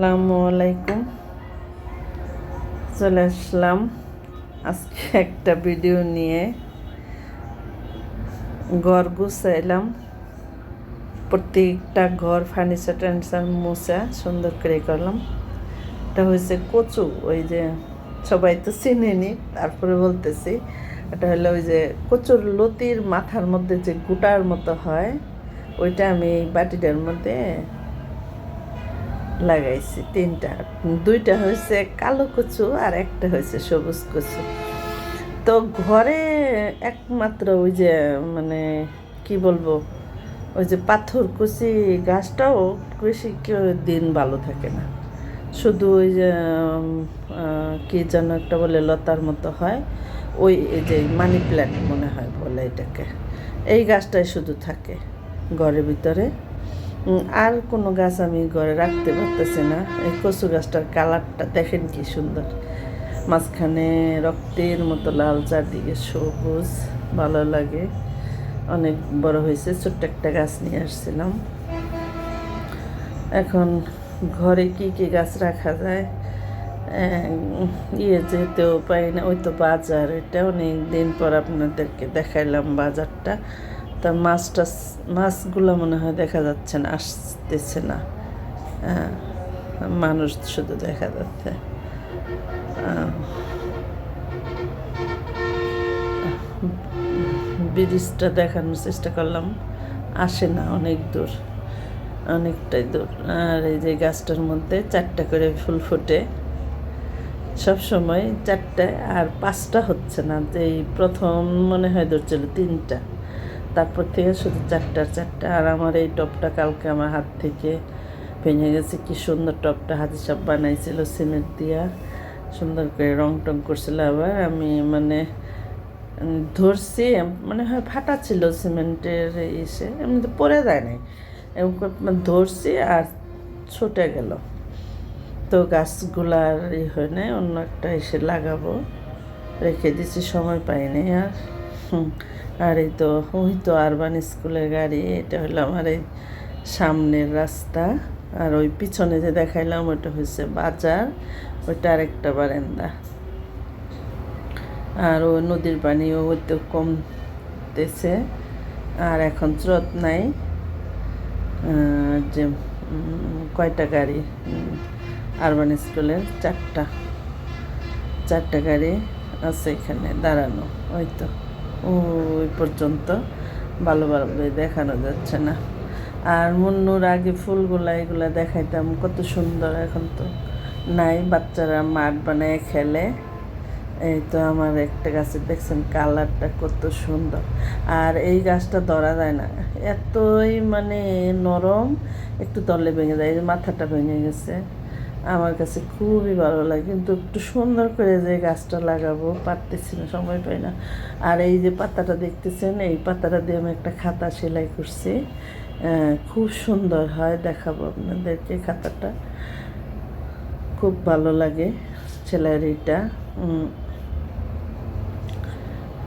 আসসালামু আলাইকুম। চলে আসলাম আজকে একটা ভিডিও নিয়ে। ঘর গুছাইলাম। প্রত্যেকটা ঘর ফার্নিচার টার্নিচার মোছা সুন্দর করে করলাম। এটা হয়েছে কচু, ওই যে সবাই তো চিনেনি, তারপরে বলতেছি। এটা হলো ওই যে কচুর লতির মাথার মধ্যে যে গুটার মতো হয়, ওইটা আমি বাটিটার মধ্যে লাগাইছি, তিনটা। দুইটা হয়েছে কালো কচু আর একটা হয়েছে সবুজ কচু। তো ঘরে একমাত্র ওই যে মানে কি বলব, ওই যে পাথর কুচি গাছটাও বেশি কেউ দিন ভালো থাকে না। শুধু ওই যে কি যেন একটা বলে লতার মতো হয়, ওই যে মানি প্ল্যান্ট মনে হয় বলে এটাকে। এই গাছটাই শুধু থাকে ঘরের ভিতরে। আর কোনো গাছ আমি ঘরে রাখতে পারতেছি না। এই কচু গাছটার কালারটা দেখেন কি সুন্দর। মাঝখানে রক্তের মতো লাল, চারদিকে সবুজ, ভালো লাগে। অনেক বড় হয়েছে, ছোট্ট একটা গাছ নিয়ে আসছিলাম। এখন ঘরে কি কি গাছ রাখা যায়? ইয়ে যেতেও পাই না, ওই তো বাজার। এটা অনেক দিন পর আপনাদেরকে দেখাইলাম বাজারটা। তা মাছটা মাছগুলো মনে হয় দেখা যাচ্ছে না আসতেছে না। হ্যাঁ, মানুষ শুধু দেখা যাচ্ছে। ব্রিজটা দেখানোর চেষ্টা করলাম আসে না অনেক দূর অনেকটাই দূর। আর এই যে গাছটার মধ্যে চারটা করে ফুল ফোটে সব সময় চারটা আর পাঁচটা হচ্ছে না যে প্রথম মনে হয় ধরছিল তিনটা। তারপর থেকে শুধু চারটা চারটা, আর আমার এই টপটা কালকে আমার হাত থেকে ভেঙে গেছে। কি সুন্দর টপটা হাতে সব বানাইছিল, সিমেন্ট দিয়া। সুন্দর করে রং টং করছিল আবার। আমি মানে ধরছি মানে হয় ফাটা ছিল সিমেন্টের ইসে এমনি তো পরে যায় নাই। মানে ধরছি আর ছুটে গেল। তো গাছগুলার ই হয় নাই অন্য একটা এসে লাগাবো। রেখে দিছি, সময় পাইনি আর। আর এই তো, ওই তো আরবান স্কুলের গাড়ি, এটা হলো আমার এই সামনের রাস্তা। আর ওই পিছনে যে দেখাইলাম ওইটা হচ্ছে বাজার, ওইটা আরেকটা বারান্দা। আর ওই নদীর পানিও তো কমতেছে। আর এখন স্রোত নাই। যে কয়টা গাড়ি? আরবান স্কুলের চারটা। চারটা গাড়ি আছে এখানে দাঁড়ানো, ওই তো। ওই পর্যন্ত ভালোভাবে দেখানো যাচ্ছে না। আর মুন্নুর আগে ফুলগুলা এগুলা দেখাইতাম, কত সুন্দর এখন তো নাই, বাচ্চারা মাঠ বানায় খেলে। এই তো আমার একটা গাছের দেখছেন কালারটা কত সুন্দর। আর এই গাছটা ধরা যায় না, এতই মানে নরম, একটু তলে ভেঙে যায় মাথাটা ভেঙে গেছে। আমার কাছে খুবই ভালো লাগে। কিন্তু একটু সুন্দর করে যে গাছটা লাগাবো, পারতেছি না, সময় পাই না। আর এই যে পাতাটা দেখতেছেন, এই পাতাটা দিয়ে আমি একটা খাতা সেলাই করছি। খুব সুন্দর হয়, দেখাবো আপনাদেরকে খাতাটা। খুব ভালো লাগে সেলাইটা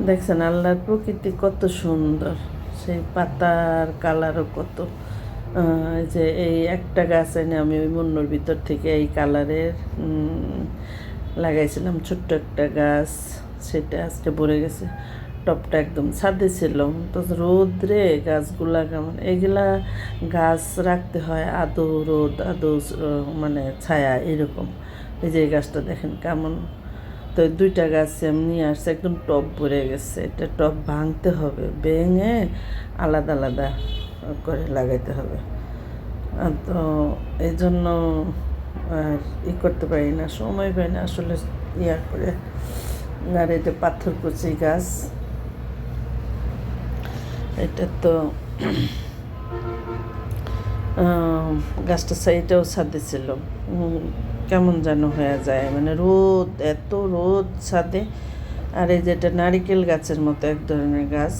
দেখছেন আল্লাহর প্রকৃতি কত সুন্দর। সেই পাতার কালারও কত যে এই একটা গাছ এনে আমি ওই মুন্নুর ভিতর থেকে এই কালারের লাগাইছিলাম ছোট্ট একটা গাছ। সেটা আজকে ভরে গেছে। টপটা একদম ছাদে ছিল। তো রোদ্রে গাছগুলা কেমন এগুলা গাছ রাখতে হয় আদৌ রোদ, আদৌ মানে ছায়া এরকম। এই যে গাছটা দেখেন কেমন। তো দুইটা গাছ আমি নিয়ে আসছে, একদম টপ ভরে গেছে। এটা টপ ভাঙতে হবে, ভেঙে আলাদা আলাদা। করে লাগাইতে হবে। তো এই জন্য আর ই করতে পারি না, সময় পাই না আসলে ইয়া করে। আর এটা পাথর কুচি গাছ, এটা তো গাছটা সাইডেও ছাদে ছিল। কেমন যেন হয়ে যায় মানে রোদ, এত রোদ ছাদে। আর এই যেটা নারিকেল গাছের মতো এক ধরনের গাছ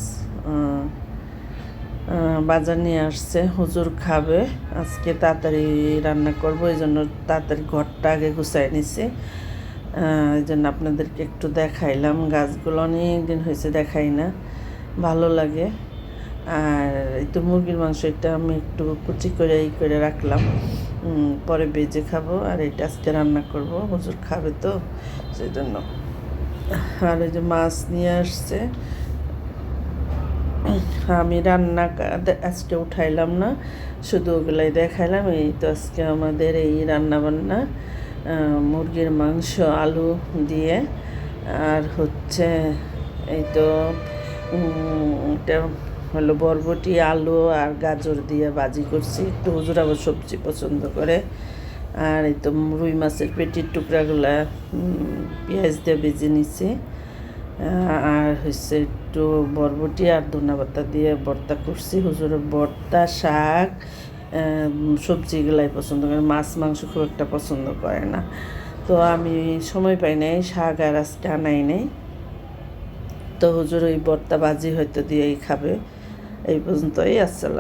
বাজার নিয়ে আসছে। হুজুর খাবে। আজকে তাড়াতাড়ি রান্না করব, এই জন্য তাড়াতাড়ি ঘরটা আগে গুছাই নিছি। এই জন্য আপনাদেরকে একটু দেখাইলাম। গাছগুলো অনেক দিন হয়েছে, দেখাই না। ভালো লাগে। আর এই তো মুরগির মাংস, এটা আমি একটু কুচি করে এই করে রাখলাম। পরে বেজে খাব। আর এটা আজকে রান্না করব। হুজুর খাবে তো, সেই জন্য। আর ওই যে মাছ নিয়ে আসছে। আমি রান্না আজকে উঠাইলাম না, শুধু ওগুলাই দেখাইলাম। এই তো আজকে আমাদের এই রান্নাবান্না মুরগির মাংস, আলু দিয়ে। আর হচ্ছে এই তো এটা হলো বরবটি, আলু আর গাজর দিয়ে ভাজি করছি। একটু হুজুর আবার সবজি পছন্দ করে। আর এই তো রুই মাছের পেটির টুকরাগুলা পেঁয়াজ দিয়ে ভেজে নিছি। আর হচ্ছে একটু বরবটি আর ধনা পাতা দিয়ে ভর্তা করছি। হুজুরের ভর্তা, শাক সবজিগুলাই পছন্দ করে। মাছ, মাংস খুব একটা পছন্দ করে না। তো আমি সময় পাই নাই, শাক আর আজকে আনাই নেই। তো হুজুর ওই ভর্তা বাজি হয়তো দিয়েই খাবে। এই পর্যন্তই, আসসালাম।